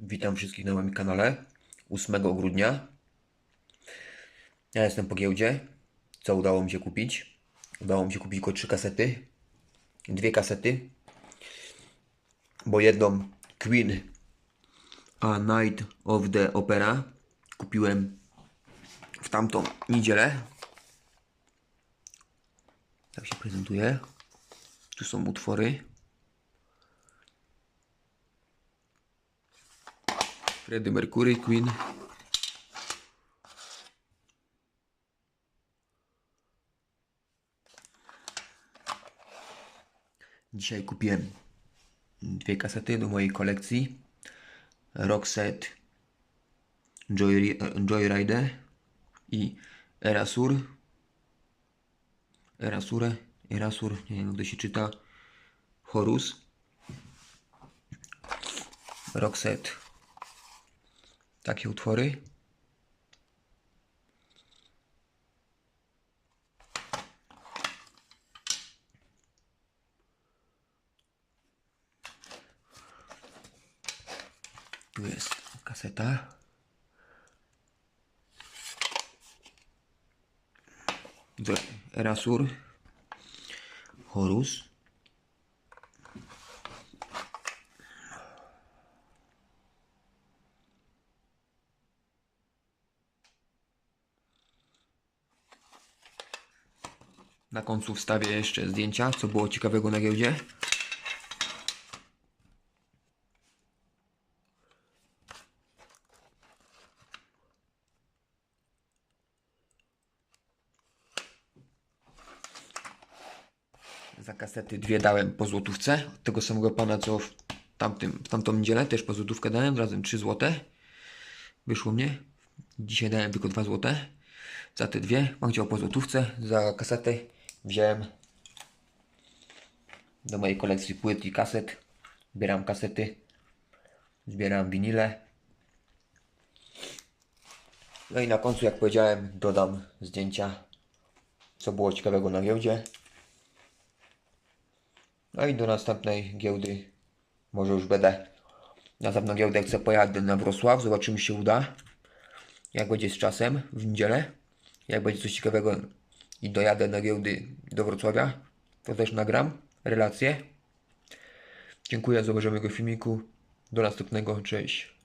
Witam wszystkich na moim kanale 8 grudnia. Ja jestem po giełdzie. Co udało mi się kupić? Udało mi się kupić tylko trzy kasety. Dwie kasety. Bo jedną Queen A Night of the Opera kupiłem w tamtą niedzielę. Tak się prezentuje. Tu są utwory. Freddie Mercury, Queen. Dzisiaj kupiłem dwie kasety do mojej kolekcji. Roxette Joy, Joyrider i Erasur. Erasure, Erasur, nie wiem jak się czyta. Horus. Roxette takie utwory. Tu jest kaseta. Erasur. Horus. Na końcu wstawię jeszcze zdjęcia, co było ciekawego na giełdzie. Za kasety dwie dałem po złotówce. Od tego samego pana, co w, tamtym, w tamtą niedzielę też po złotówkę dałem, razem 3 złote. Wyszło mnie. Dzisiaj dałem tylko 2 złote. Za te dwie mam chciał po złotówce. Za kasetę wziąłem do mojej kolekcji płyt i kaset. Zbieram kasety. Zbieram winile. No i na końcu, jak powiedziałem, dodam zdjęcia, co było ciekawego na giełdzie. No i do następnej giełdy może już będę. Na następną giełdę chcę pojechać na Wrocław. Zobaczymy, czy się uda. Jak będzie z czasem w niedzielę. Jak będzie coś ciekawego i dojadę na giełdy do Wrocławia, to też nagram relację. Dziękuję za obejrzenie mojego filmiku. Do następnego. Cześć.